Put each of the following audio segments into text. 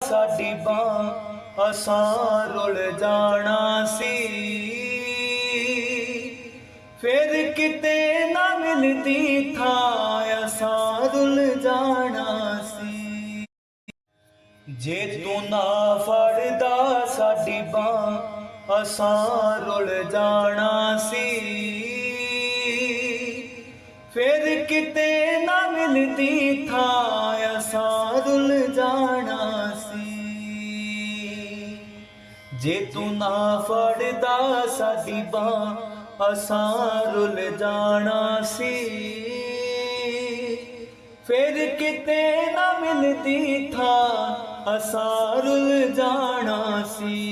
ਸਾਡੀ ਬਾਂ ਅਸਾਂ ਰੁਲ ਜਾਣਾ ਸੀ। ਫਿਰ ਕਿਤੇ ਨਾ ਮਿਲਦੀ ਥਾਂ ਅਸਾਂ ਰੁਲ ਜਾਣਾ ਸੀ। ਜੇ ਤੂੰ ਨਾ ਫੜਦਾ ਸਾਡੀ ਬਾਂ ਅਸਾਂ ਰੁਲ ਜਾਣਾ ਸੀ। ਫਿਰ ਕਿਤੇ ਨਾ ਮਿਲਦੀ ਥਾਂ ਅਸਾਂ ਰੁਲ ਜਾਣਾ ਜੇ ਤੂੰ ਨਾ ਫੜਦਾ ਸਾਡੀ ਬਾਂ ਅਸਾਂ ਰੁਲ ਜਾਣਾ ਸੀ। ਫਿਰ ਕਿਤੇ ਨਾ ਮਿਲਦੀ ਥਾਂ, ਅਸਾਂ ਰੁੱਲ ਜਾਣਾ ਸੀ।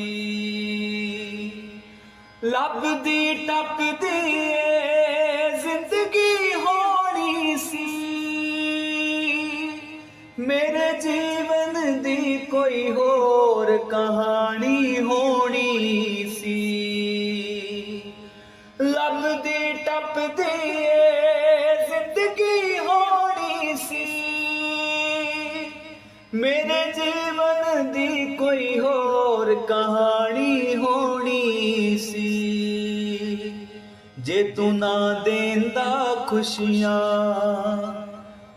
ਲੱਭਦੀ ਟੱਪਦੀ ਕੋਈ ਹੋਰ ਕਹਾਣੀ ਹੋਣੀ ਸੀ। ਲੱਭਦੀ ਟੱਪਦੀ ਜ਼ਿੰਦਗੀ ਹੋਣੀ ਸੀ। ਮੇਰੇ ਜੀਵਨ ਦੀ ਕੋਈ ਹੋਰ ਕਹਾਣੀ ਹੋਣੀ ਸੀ। ਜੇ ਤੂੰ ਨਾ ਦੇਂਦਾ ਖੁਸ਼ੀਆਂ,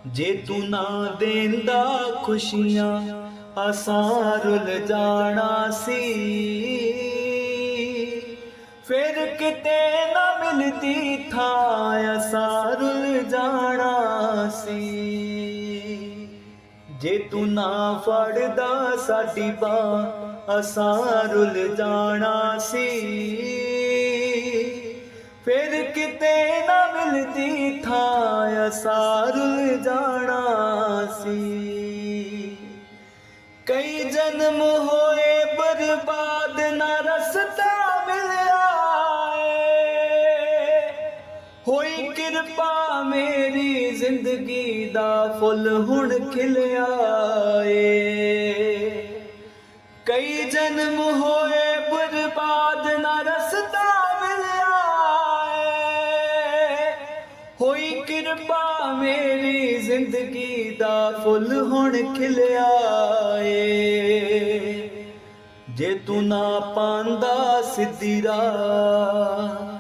ਜੇ ਤੂੰ ਨਾ ਦੇਂਦਾ ਖੁਸ਼ੀਆਂ ਅਸਾਂ ਰੁਲ ਜਾਣਾ ਸੀ। ਫਿਰ ਕਿਤੇ ਨਾ ਮਿਲਦੀ ਥਾਂ, ਅਸਾਂ ਰੁਲ ਜਾਣਾ ਸੀ। ਜੇ ਤੂੰ ਨਾ ਫੜਦਾ ਸਾਡੀ ਬਾਹ, ਅਸਾਂ ਰੁਲ ਜਾਣਾ ਸੀ। ਫਿਰ ਕਿਤੇ ਨਾ ਮਿਲਦੀ ਥਾਂ, ਅਸਾਂ ਰੁਲ ਜਾਣਾ ਸੀ। ਕਈ ਜਨਮ ਹੋਏ ਬਰਬਾਦ ਨਾ ਰਸਤਾ ਮਿਲਿਆ ਏ। ਹੋਈ ਕਿਰਪਾ ਮੇਰੀ ਜ਼ਿੰਦਗੀ ਦਾ ਫੁੱਲ ਹੁਣ ਖਿਲਿਆ ਏ। ਕਈ ਜਨਮ ਹੋਏ ਫੁੱਲ ਹੁਣ ਖਿਲਿਆ ਏ ਜੇ ਤੂੰ ਨਾ ਪਾਂਦਾ ਸਿੱਧੀ ਰਾਹ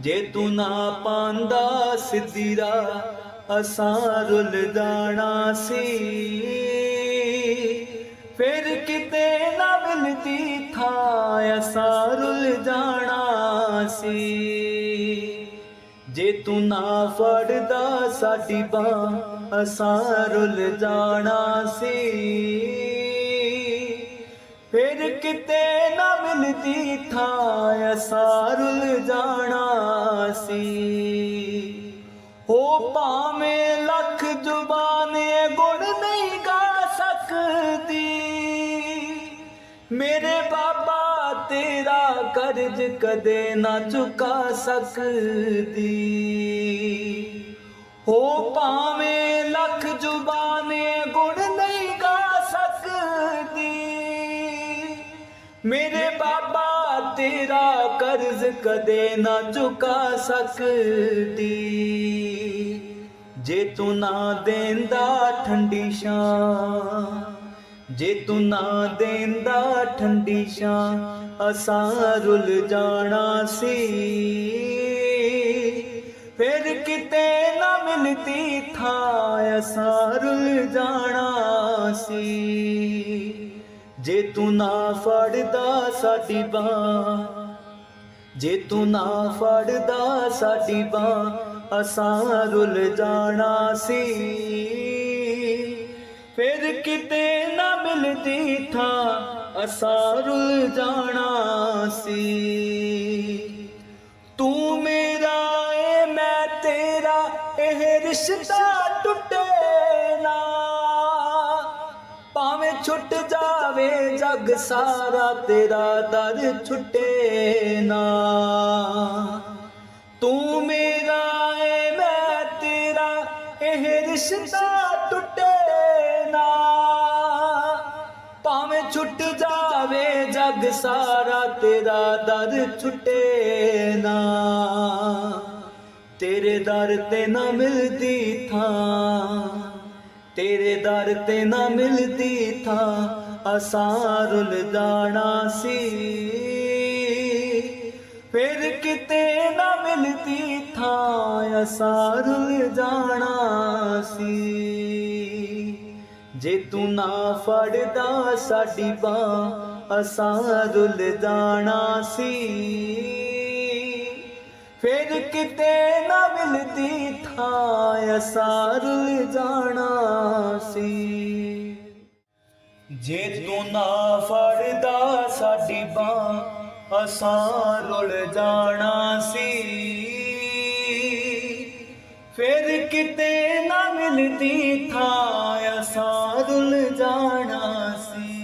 ਜੇ ਤੂੰ ਨਾ ਪਾਂਦਾ ਸਿੱਧੀ ਰਾਹ ਅਸਾਂ ਰੁਲ ਜਾਣਾ ਸੀ। ਫਿਰ ਕਿਤੇ ਨਾ ਮਿਲਦੀ ਥਾਂ, ਅਸਾਂ ਰੁਲ ਜਾਣਾ ਸੀ। ਜੇ ਤੂੰ ਨਾ ਫੜਦਾ ਸਾਡੀ ਬਾਹ ਅਸਾਂ ਰੁਲ ਜਾਣਾ ਸੀ। ਫਿਰ ਕਿਤੇ ਨਾ ਮਿਲਦੀ ਥਾਂ ਅਸਾਂ ਰੁਲ ਜਾਣਾ ਸੀ। ਹੋ ਭਾਵੇਂ ਲੱਖ ਜ਼ੁਬਾਨੇ ਗੁਣ ਨਹੀਂ ਗਾ ਸਕਦੀ। ਮੇਰੇ ਬਾਬਾ ਤੇਰਾ ਕਰਜ਼ ਕਦੇ ਨਾ ਚੁਕਾ ਸਕਦੀ। ਹੋ ਭਾਵੇਂ ਲੱਖ ਜ਼ੁਬਾਨੇ ਗੁਣ ਨਹੀਂ ਗਾ ਸਕਦੀ। ਮੇਰੇ ਬਾਬਾ, ਤੇਰਾ ਕਰਜ਼ ਕਦੇ ਨਾ ਚੁਕਾ ਸਕਦੀ। ਜੇ ਤੂੰ ਨਾ ਦੇਂਦਾ ਠੰਡੀ ਛਾਂ, ਜੇ ਤੂੰ ਨਾ ਦੇਂਦਾ ਠੰਡੀ ਛਾਂ, ਅਸਾਂ ਰੁਲ ਜਾਣਾ ਸੀ। ਫਿਰ ਕਿਤੇ ਨਾ ਮਿਲਦੀ ਥਾਂ ਅਸਾਂ ਰੁਲ ਜਾਣਾ ਸੀ। ਜੇ ਤੂੰ ਨਾ ਫੜਦਾ ਸਾਡੀ ਬਾਹ, ਜੇ ਤੂੰ ਨਾ ਫੜਦਾ ਸਾਡੀ ਬਾਹ, ਅਸਾਂ ਰੁਲ ਜਾਣਾ ਸੀ। ਫਿਰ ਕਿਤੇ ਨਾ ਮਿਲਦੀ ਥਾਂ, ਅਸਾਂ ਰੁਲ ਜਾਣਾ ਸੀ। ਜਗ ਸਾਰਾ ਤੇਰਾ ਦਰ ਛੁੱਟੇ ਨਾ। ਤੂੰ ਮੇਰਾ ਏ, ਮੈਂ ਤੇਰਾ, ਇਹ ਰਿਸ਼ਤਾ ਟੁੱਟੇ ਨਾ। ਭਾਵੇਂ ਛੁੱਟ ਜਾਵੇ, ਜਗ ਸਾਰਾ ਤੇਰਾ ਦਰ ਛੁੱਟੇ ਨਾ। ਤੇਰੇ ਦਰ ਤੇ ਨਾ ਮਿਲਦੀ ਥਾਂ, ਤੇਰੇ ਦਰ ਤੇ ਨਾ ਮਿਲਦੀ ਥਾਂ। ਅਸਾਰੁਲ ਜਾਣਾ ਸੀ। ਫਿਰ ਕਿਤੇ ਨਾ ਮਿਲਦੀ ਥਾਂ ਅਸਾਂ ਜਾਣਾ ਸੀ। ਜੇ ਤੂੰ ਨਾ ਫੜਦਾ ਸਾਡੀ ਬਾਹ ਅਸਾਂ ਜਾਣਾ ਸੀ। ਫਿਰ ਕਿਤੇ ਨਾ ਮਿਲਦੀ ਥਾਂ ਅਸਾਰ ਜਾਣਾ ਸੀ। ਜੇ ਤੂੰ ਨਾ ਫੜਦਾ ਸਾਡੀ ਬਾਹ, ਅਸਾਂ ਰੁਲ ਜਾਣਾ ਸੀ। ਫਿਰ ਕਿਤੇ ਨਾ ਮਿਲਦੀ ਥਾਂ, ਅਸਾਂ ਰੁੱਲ ਜਾਣਾ ਸੀ।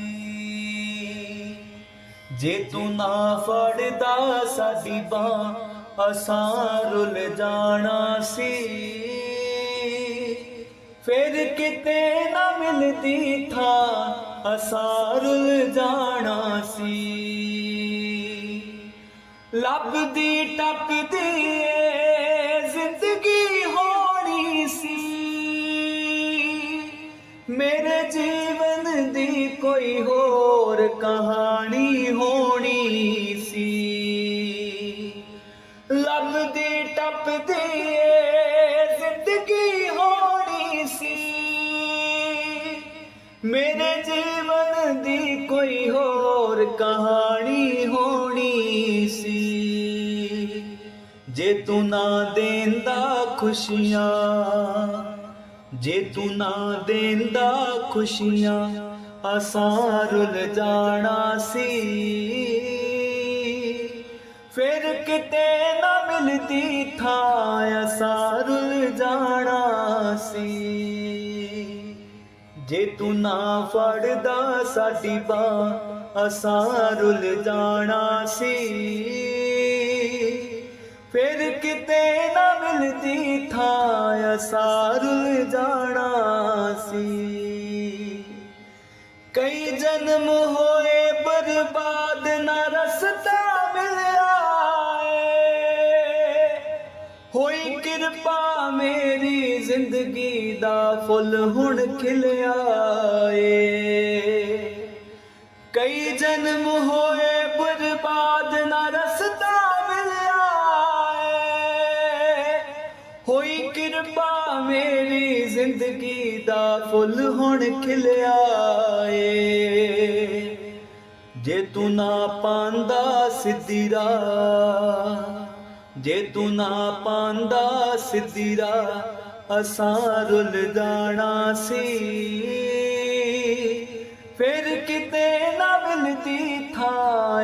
ਜੇ ਤੂੰ ਨਾ ਫੜਦਾ ਸਾਡੀ ਬਾਹ, ਅਸਾਂ ਰੁੱਲ ਜਾਣਾ ਸੀ। ਫਿਰ ਕਿਤੇ ਨਾ ਮਿਲਦੀ ਥਾਂ ਅਸਾਂ ਜਾਣਾ ਸੀ। ਲੱਭਦੀ ਟੱਪਦੀ ਜ਼ਿੰਦਗੀ ਹੋਣੀ ਸੀ। ਮੇਰੇ ਜੀਵਨ ਦੀ ਕੋਈ ਹੋ ਕਹਾਣੀ ਹੋਣੀ ਸੀ। ਜੇ ਤੂੰ ਨਾ ਦੇਂਦਾ ਖੁਸ਼ੀਆਂ, ਜੇ ਤੂੰ ਨਾ ਦੇਂਦਾ ਖੁਸ਼ੀਆਂ ਅਸਾਂ ਰੁੱਲ ਜਾਣਾ ਸੀ। ਫਿਰ ਕਿਤੇ ਨਾ ਮਿਲਦੀ ਥਾਂ ਅਸਾਂ ਰੁੱਲ ਜਾਣਾ ਸੀ। ਜੇ ਤੂੰ ਨਾ ਫੜਦਾ ਸਾਡੀ ਬਾਹ ਅਸਾਂ ਰੁੱਲ ਜਾਣਾ ਸੀ। ਫਿਰ ਕਿਤੇ ਨਾ ਮਿਲਦੀ ਥਾਂ ਅਸਾਂ ਰੁੱਲ ਜਾਣਾ ਸੀ। ਕਈ ਜਨਮ ਹੋਏ ਬਰਬਾਦ ਨਾ ਰਸਤਾ ਮਿਲਿਆ ਹੋਈ ਕਿਰਪਾ ਮੇਰੀ ਜ਼ਿੰਦਗੀ ਦਾ ਫੁੱਲ ਹੁਣ ਖਿਲਿਆ ਏ। ਜਨਮ ਹੋਏ, ਬਰਬਾਦ ਨਾ ਰਸਤਾ ਮਿਲਿਆ ਏ। ਹੋਈ ਕਿਰਪਾ ਮੇਰੀ ਜ਼ਿੰਦਗੀ ਦਾ ਫੁੱਲ ਹੁਣ ਖਿਲਿਆ ਏ। ਜੇ ਤੂੰ ਨਾ ਪਾਂਦਾ ਸਿੱਧੀ ਰਾਹ, ਜੇ ਤੂੰ ਨਾ ਪਾਂਦਾ ਸਿੱਧੀ ਰਾਹ, ਅਸਾਂ ਰੁੱਲ ਜਾਣਾ ਸੀ। फिर कितने ना मिलती था